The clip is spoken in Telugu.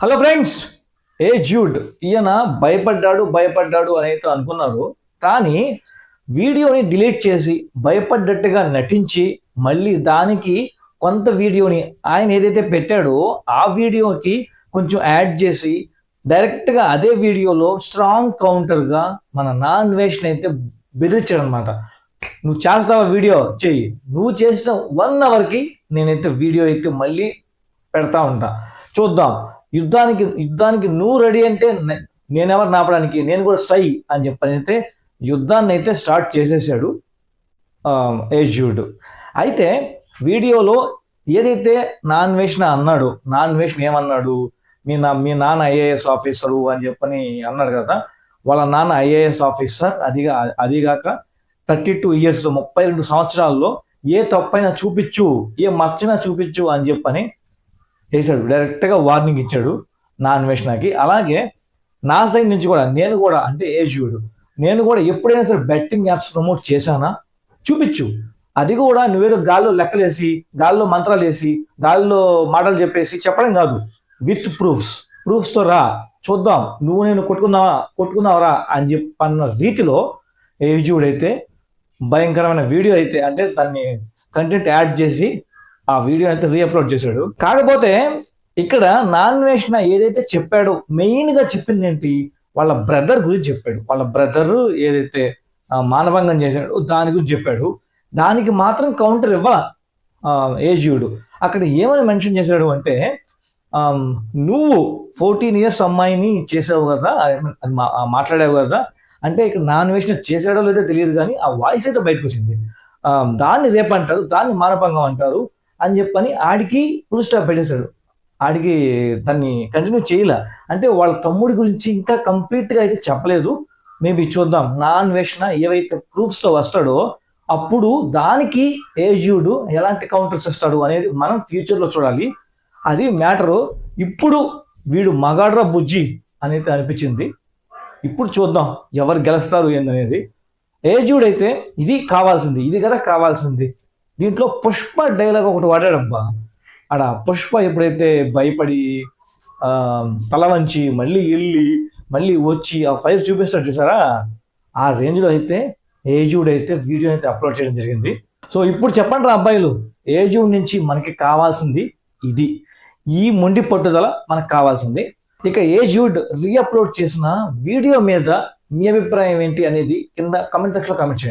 హలో ఫ్రెండ్స్ ఏ జ్యూడ్ ఈయన భయపడ్డాడు భయపడ్డాడు అని అయితే అనుకున్నారు. కానీ వీడియోని డిలీట్ చేసి భయపడ్డట్టుగా నటించి మళ్ళీ దానికి కొంత వీడియోని ఆయన ఏదైతే పెట్టాడో ఆ వీడియోకి కొంచెం యాడ్ చేసి డైరెక్ట్గా అదే వీడియోలో స్ట్రాంగ్ కౌంటర్గా మన నాన్ వేషన్ అయితే బెదిరించాడు అనమాట నువ్వు చేస్తావా వీడియో? చెయ్యి. నువ్వు చేసిన వన్ అవర్కి నేనైతే వీడియో అయితే మళ్ళీ పెడతా ఉంటా. చూద్దాం. యుద్ధానికి యుద్ధానికి నువ్వు రెడీ అంటే నేనెవరు నాపడానికి నేను కూడా సై అని చెప్పని అయితే యుద్ధాన్ని అయితే స్టార్ట్ చేసేసాడు ఏజ్యూడ్. అయితే వీడియోలో ఏదైతే నాన్ వేషన్ అన్నాడు నాన్ వేషన్ ఏమన్నాడు మీ నా మీ నాన్న ఐఏఎస్ ఆఫీసరు అని చెప్పని అన్నాడు కదా వాళ్ళ నాన్న ఐఏఎస్ ఆఫీసర్ అదిగా అదిగాక థర్టీ టూ ఇయర్స్ ముప్పై రెండు సంవత్సరాల్లో ఏ తప్పైనా చూపించు ఏ మచ్చైనా చూపించు అని చెప్పని వేసాడు డైరెక్ట్గా వార్నింగ్ ఇచ్చాడు నా అన్వేషణకి. అలాగే నా సైడ్ నుంచి కూడా నేను కూడా అంటే ఏజ్యూడ్ నేను కూడా ఎప్పుడైనా సరే బెట్టింగ్ యాప్స్ ప్రమోట్ చేశానా? చూపించు. అది కూడా నువ్వేదో గాల్లో లెక్కలేసి గాల్లో మంత్రాలు వేసి గాల్లో మాటలు చెప్పేసి చెప్పడం కాదు. With proofs. ప్రూఫ్స్తో రా చూద్దాం. నువ్వు నేను కొట్టుకుందామా కొట్టుకుందావరా అని చెప్పన్న రీతిలో ఏజ్యూడ్ అయితే భయంకరమైన వీడియో అయితే అంటే దాన్ని కంటెంట్ యాడ్ చేసి ఆ వీడియో అయితే రీఅప్లోడ్ చేశాడు. కాకపోతే ఇక్కడ నాన్ వేషణ ఏదైతే చెప్పాడో మెయిన్గా చెప్పింది ఏంటి? వాళ్ళ బ్రదర్ గురించి చెప్పాడు. వాళ్ళ బ్రదర్ ఏదైతే మానభంగం చేశాడో దాని గురించి చెప్పాడు. దానికి మాత్రం కౌంటర్ ఇవ్వ ఏజ్యుడు. అక్కడ ఏమని మెన్షన్ చేశాడు అంటే నువ్వు ఫోర్టీన్ ఇయర్స్ అమ్మాయిని చేసావు కదా మాట్లాడావు కదా అంటే ఇక్కడ నాన్ వేషణ చేశాడో లేదో తెలియదు కానీ ఆ వాయిస్ అయితే బయటకు వచ్చింది దాన్ని రేపు అంటారు దాన్ని మానభంగం అంటారు. అని చెప్పని ఆడికి ఫుల్ స్టాప్ పెట్టేశాడు. ఆడికి దాన్ని కంటిన్యూ చేయలే. అంటే వాళ్ళ తమ్ముడి గురించి ఇంకా కంప్లీట్గా అయితే చెప్పలేదు. మేబీ చూద్దాం. నా అన్వేషణ ఏవైతే ప్రూఫ్స్తో వస్తాడో అప్పుడు దానికి ఏజ్యూడు ఎలాంటి కౌంటర్స్ ఇస్తాడు అనేది మనం ఫ్యూచర్లో చూడాలి. అది మ్యాటరు ఇప్పుడు వీడు మగాడ్రా బుజ్జి అనేది అనిపించింది. ఇప్పుడు చూద్దాం ఎవరు గెలుస్తారు ఏందనేది. ఏజ్యూడ్ అయితే ఇది కావాల్సింది ఇది కదా కావాల్సింది. దీంట్లో పుష్ప డైలాగ్ ఒకటి వాడాడబ్బా. ఆడ పుష్ప ఎప్పుడైతే భయపడి తల వంచి మళ్ళీ వెళ్ళి మళ్ళీ వచ్చి ఆ ఫైర్ చూపిస్తాడు చూసారా? ఆ రేంజ్లో అయితే ఏజ్యూడ్ అయితే వీడియో అయితే అప్లోడ్ చేయడం జరిగింది. సో ఇప్పుడు చెప్పండి రా అబ్బాయిలు ఏజ్యూడ్ నుంచి మనకి కావాల్సింది ఇది. ఈ మొండి పట్టుదల మనకు కావాల్సింది. ఇక ఏజ్యూడ్ రీఅప్లోడ్ చేసిన వీడియో మీద మీ అభిప్రాయం ఏంటి అనేది కింద కమెంట్ సెక్షన్లో కామెంట్ చేయండి.